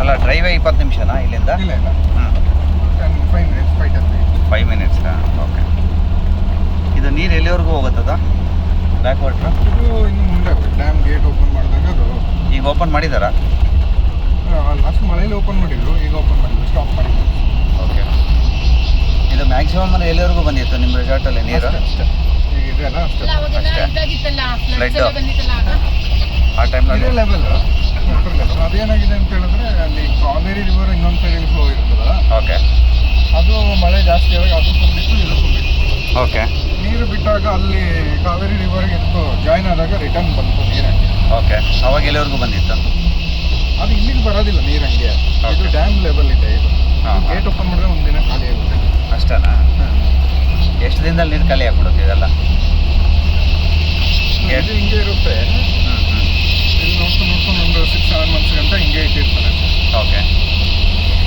ಅಲ್ಲ ಡ್ರೈವೇ ಇಪ್ಪತ್ತು ನಿಮಿಷನಾ ಇಲ್ಲಿಂದ? ಇಲ್ಲ ಇಲ್ಲ. Five minutes five ten minutes five ಮಿನಿಟ್ಸಾ okay ಇದು ನೀರು ಎಲ್ಲಿವರೆಗೂ ಹೋಗುತ್ತದ? ಬ್ಯಾಕ್ ವಾಟ್ರ್ ಇದು ಇನ್ನು ಮುಂದೆ ಡ್ಯಾಮ್ ಗೇಟ್ ಓಪನ್ ಮಾಡಿದಾಗ ಅದು ಈಗ ಓಪನ್ ಮಾಡಿದಾರಾ? ಲಾಸ್ಟ್ ಮಳೆಯಲ್ಲಿ ಓಪನ್ ಮಾಡಿದ್ರು ಈಗ ಓಪನ್ ಮಾಡಿದ್ರು ಸ್ಟಾಪ್ ಮಾಡಿದ್ರು. ಓಕೆ ಇದು ಮ್ಯಾಕ್ಸಿಮಮ್ ಅಂದರೆ ಎಲ್ಲಿವರೆಗೂ ಬಂದಿತ್ತು ನಿಮ್ಮ ರೆಸಾರ್ಟಲ್ಲಿ ನೀರು? ಅಷ್ಟೇ ಇದೆಲ್ಲ ಅಷ್ಟೇ. ಅಷ್ಟೇ. ಆ ಟೈಮ್ನಲ್ಲಿ ಲೆವೆಲ್ ವಾಟರ್ ಏನಾಗಿದೆ ಅದೇನಾಗಿದೆ ಅಂತ ಹೇಳಿದ್ರೆ ಅಲ್ಲಿ ಕಾವೇರಿ ರಿವರ್ ಇನ್ನೊಂದು ಸೈಡಲ್ಲಿ ಫ್ಲೋ ಇರ್ತದಲ್ಲ ಓಕೆ. ಅದು ಮಳೆ ಜಾಸ್ತಿ ಆದಾಗ ಅದು ತುಂಬಿತ್ತು ಇದು ತುಂಬಿತ್ತು ಓಕೆ. ನೀರು ಬಿಟ್ಟಾಗ ಅಲ್ಲಿ ಕಾವೇರಿ ರಿವರ್ಗೆ ಎಷ್ಟು ಜಾಯ್ನ್ ಆದಾಗ ರಿಟರ್ನ್ ಬಂತು ನೀರಂಗೆ ಓಕೆ. ಅವಾಗ ಎಲ್ಲಿವರೆಗೂ ಬಂದಿತ್ತು? ಅದು ಇಲ್ಲಿಗೆ ಬರೋದಿಲ್ಲ ನೀರಂಗೆ ಇದು Okay. ಡ್ಯಾಮ್ ಲೆವೆಲ್ ಇದೆ. ಇದು. ಗೇಟ್ ಓಪನ್ ಮಾಡಿದ್ರೆ ಒಂದಿನ ಖಾಲಿ ಆಗುತ್ತೆ. ಅಷ್ಟೇನಾ? ಎಷ್ಟು ದಿನದಲ್ಲಿ ನೀರು ಖಾಲಿ ಆಗ್ಬಿಡುತ್ತೆ ಇದೆಲ್ಲ ಇದು ಹಿಂಗೆ ಇರುತ್ತೆ ಹ್ಞೂ ಹ್ಞೂ ಇಲ್ಲಿ ನೋಡ್ಕೊಂಡು ನೋಡ್ಕೊಂಡು ಒಂದು ಸಿಕ್ಸ್ ಸೆವೆನ್ ಮಂತ್ಸ್ ಗಂಟ ಹಿಂಗೆ ಇಟ್ಟಿರ್ತಾರೆ ಓಕೆ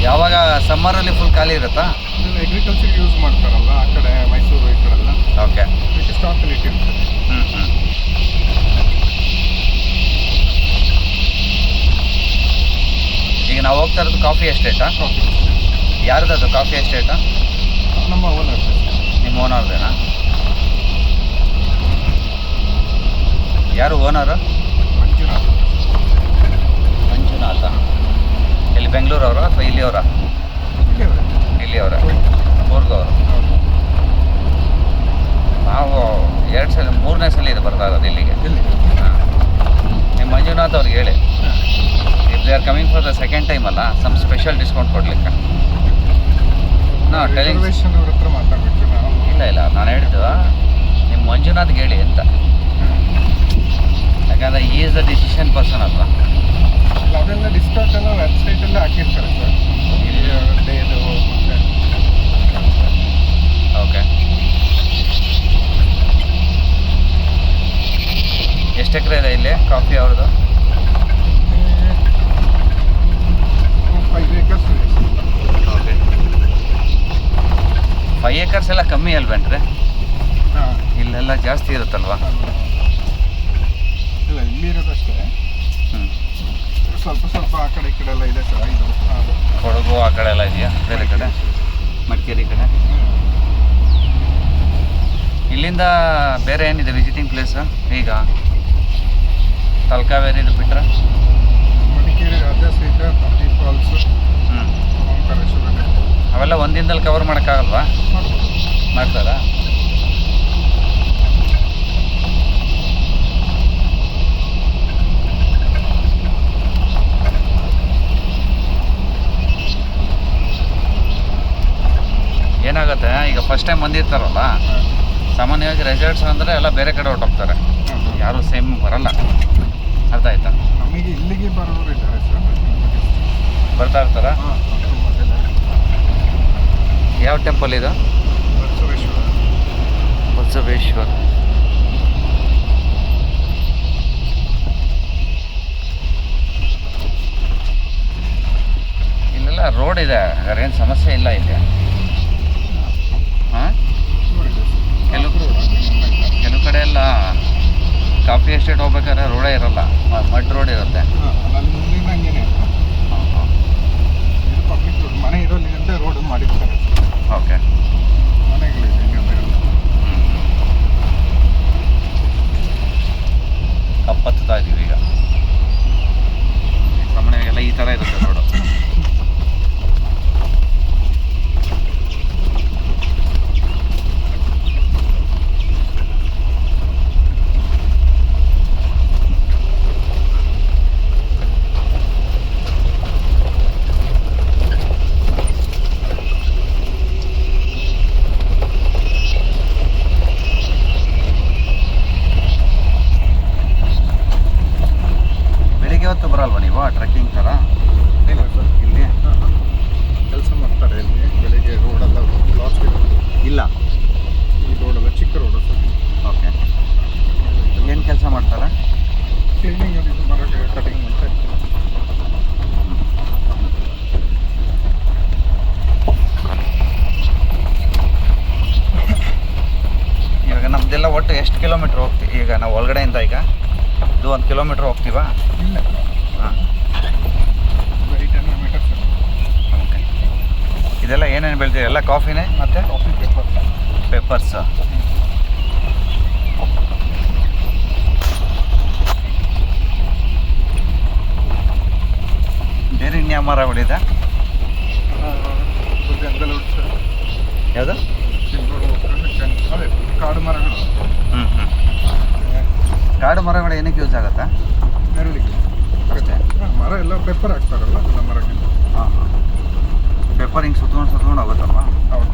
ಯಾವಾಗ ಸಮ್ಮರಲ್ಲಿ ಫುಲ್ ಖಾಲಿ ಇರುತ್ತಾ? ಅಗ್ರಿಕಲ್ಚರ್ ಯೂಸ್ ಮಾಡ್ತಾರಲ್ಲ ಆ ಕಡೆ ಮೈಸೂರು ಈ ಕಡೆ ಎಲ್ಲ ಓಕೆ ಸ್ಟಾಕಲ್ಲಿ ಇಟ್ಟಿರ್ತಾರೆ ಹ್ಞೂ ಹ್ಞೂ ಈಗ ನಾವು ಹೋಗ್ತಾ ಇರೋದು ಕಾಫಿ ಎಸ್ಟೇಟಾ ಕಾಫಿ ಯಾರ್ದದು ಕಾಫಿ ಎಸ್ಟೇಟಾ ನಮ್ಮ ಓನರ್ ನಿಮ್ಮ ಓನರ್ದೇನಾ ಯಾರು ಓನರು ಮಂಜುನಾಥ. ಮಂಜುನಾಥ. ಬೆಂಗಳೂರವರು ಅಥವಾ ಇಲ್ಲಿಯವರ? ಅವರ ಇಲ್ಲಿ ಇಲ್ಲಿಯವರ? ಊರ್ಗವರು. ಹೌದು. ನಾವು ಎರಡು ಸಲ ಮೂರನೇ ಸಲ ಇದು ಬರ್ತಾ ಇರೋದು ಇಲ್ಲಿಗೆ. ಇಲ್ಲಿ ಹಾಂ. ನಿಮ್ಮ ಮಂಜುನಾಥ್ ಅವ್ರಿಗೆ ಹೇಳಿ. If they are coming for the second time ಅಲ್ಲ ಸಮ್ ಸ್ಪೆಷಲ್ ಡಿಸ್ಕೌಂಟ್ ಕೊಡ್ಲಿಕ್ಕೆ. ನಾ ಟೆಲಿಂಗ್ ಇಲ್ಲ ಇಲ್ಲ ನಾನು ಹೇಳಿದ್ದು ನಿಮ್ಮ ಮಂಜುನಾಥ್ಗೆ ಹೇಳಿ ಅಂತ. ಯಾಕಂದರೆ ಈ ಈಸ್ ದ ಡಿಸಿಷನ್ ಪರ್ಸನ್ ಅಲ್ವಾ ಅಲ್ಲ, ಅದೆಲ್ಲ ಡಿಸ್ಕೌಂಟ್ ಎಲ್ಲ ವೆಬ್ಸೈಟಲ್ಲೇ ಹಾಕಿರ್ತಾರೆ ಸರ್ ಡೇದು ಮತ್ತೆ ಓಕೆ ಎಷ್ಟು ಎಕರೆ ಇದೆ ಇಲ್ಲಿ ಕಾಫಿ ಅವ್ರದ್ದು? ಫೈವ್ ಏಕರ್ಸ್ ಇದೆ. ಓಕೆ ಫೈವ್ ಏಕರ್ಸ್ ಎಲ್ಲ ಕಮ್ಮಿ ಅಲ್ವೇನ್ರಿ ಇಲ್ಲೆಲ್ಲ ಜಾಸ್ತಿ ಇರುತ್ತಲ್ವಾ? ಇಲ್ಲ ಸ್ವಲ್ಪ ಸ್ವಲ್ಪ ಆ ಕಡೆ ಈ ಕಡೆ ಎಲ್ಲ ಇದೆ ಸರ್ ಇದು. ಕೊಡಗು ಆ ಕಡೆ ಎಲ್ಲ ಇದೆಯಾ? ಬೇರೆ ಕಡೆ? ಮಡಿಕೇರಿ. ಕಡೆ? ಇಲ್ಲಿಂದ ಬೇರೆ ಏನಿದೆ ವಿಸಿಟಿಂಗ್ ಪ್ಲೇಸ್ ಈಗ? ತಲಕಾವೇರಿದು ಬಿಟ್ರೆ? ಮಡಿಕೇರಿ ರಾಜ ಸೀತ ಫಾಲ್ಸ್ ಹ್ಞೂ ಓಂಕಾರೇಶ್ವರ ಅವೆಲ್ಲ ಒಂದಿನದಲ್ಲಿ ಕವರ್ ಮಾಡೋಕ್ಕಾಗಲ್ವಾ? ಮಾಡ್ತಾರಾ? ಏನಾಗುತ್ತೆ? ಈಗ ಫಸ್ಟ್ ಟೈಮ್ ಬಂದಿರ್ತಾರಲ್ಲ? ಸಾಮಾನ್ಯವಾಗಿ ರೆಸಾರ್ಟ್ಸ್ ಅಂದರೆ ಎಲ್ಲ ಬೇರೆ ಕಡೆ ಹೊರಟೋಗ್ತಾರೆ. ಯಾರೂ ಸೇಮ್ ಬರಲ್ಲ. ಅರ್ಥ ಆಯ್ತಾ? ನಮಗೆ ಇಲ್ಲಿಗೆ ಬರೋರು ಇದ್ದಾರೆ ಸರ್ ಬರ್ತಾ ಇರ್ತಾರ? ಯಾವ ಟೆಂಪಲ್ ಇದು? ಬಸವೇಶ್ವರ. ಬಸವೇಶ್ವರ. ಇಲ್ಲೆಲ್ಲ ರೋಡ್ ಇದೆ ಹಾಗಾದ್ರೆ ಏನು ಸಮಸ್ಯೆ ಇಲ್ಲ ಇಲ್ಲಿ ಹಾಂ ನೋಡಿದೆ ಸರ್ ಕೆಲವು- ರೋಡ್ ಕೆಲವು ಕಡೆ ಎಲ್ಲ ಕಾಫಿ ಎಸ್ಟೇಟ್ ಹೋಗ್ಬೇಕಾದ್ರೆ ರೋಡೇ ಇರಲ್ಲ. ಮಡ್ ರೋಡ್ ಇರುತ್ತೆ ಹಾಂ ಅಲ್ಲಿ ಮುಂದಿನ ಹಂಗೇನೆ ಇದು ಪಬ್ಲಿಕ್ ರೋಡ್ ಮನೆ ಇರೋಲ್ಲಿಂದ ರೋಡ್ ಮಾಡಿರ್ತಾರೆ ಓಕೆ ಮನೆಗಳಿದೆ ಹಿಂಗೆ ಇರೋದು ಕಪ್ಪತ್ತಾ ಇದೀವಿ ಈಗ ಸಾಮಾನ್ಯವಾಗೆಲ್ಲ ಈ ಥರ ಇರುತ್ತೆ ರೋಡು ಬೆಳಿಗ್ಗೆ ಹೊತ್ತು ಬರಲ್ವಾ ನೀವು ಟ್ರೆಕ್ಕಿಂಗ್ ಥರ ಇಲ್ಲ. ಇಲ್ಲಿ ಕೆಲಸ ಮಾಡ್ತಾರೆ ಇಲ್ಲಿ ಬೆಳಿಗ್ಗೆ ರೋಡೆಲ್ಲ ಬ್ಲಾಕ್ ಇಲ್ಲ ಈ ರೋಡೆಲ್ಲ ಚಿಕ್ಕ ರೋಡು ಓಕೆ ಏನು ಕೆಲಸ ಮಾಡ್ತಾರೆ? ಕ್ಲೀನಿಂಗ್ ಇದು ಮಾಡೋಕ್ಕೆ ಕಟಿಂಗ್ ಮಾಡ್ತಾ ಇರ್ತಾರೆ ಇವಾಗ ಒಟ್ಟು ಎಷ್ಟು ಕಿಲೋಮೀಟ್ರ್ ಹೋಗ್ತೀವಿ ಈಗ ನಾವು ಒಳಗಡೆಯಿಂದ ಈಗ? ಇದು ಒಂದು ಕಿಲೋಮೀಟ್ರ್ ಹೋಗ್ತೀವಾ? ಇಲ್ಲ ಹಾಂ ಬರೀ ಟೆನ್ ಹೇಳ್ತೀರಿ ಎಲ್ಲ ಕಾಫಿನೇ ಮತ್ತೆ? ಕಾಫಿ ಪೇಪರ್ ಪೆಪ್ಪರ್ಸ್ ಬೇರೆ ಇನ್ಯಾವ ಮರ ಬೆಳೀತಾ ಯಾವುದು? ಕಾಡು ಮರಗಳು ಹ್ಞೂ ಹ್ಞೂ ಕಾಡು ಮರಗಳು ಏನಕ್ಕೆ ಯೂಸ್ ಆಗುತ್ತಾ? ಅಷ್ಟೇ? ಮರ ಎಲ್ಲ ಪೇಪರ್ ಹಾಕ್ತಾರಲ್ಲ ಎಲ್ಲ ಮರಕ್ಕೆ. ಹಾಂ ಹಾಂ. ಪೆಪ್ಪರ್ ಹಿಂಗೆ ಸುತ್ಕೊಂಡು ಸುತ್ಕೊಂಡು ಹೌದು.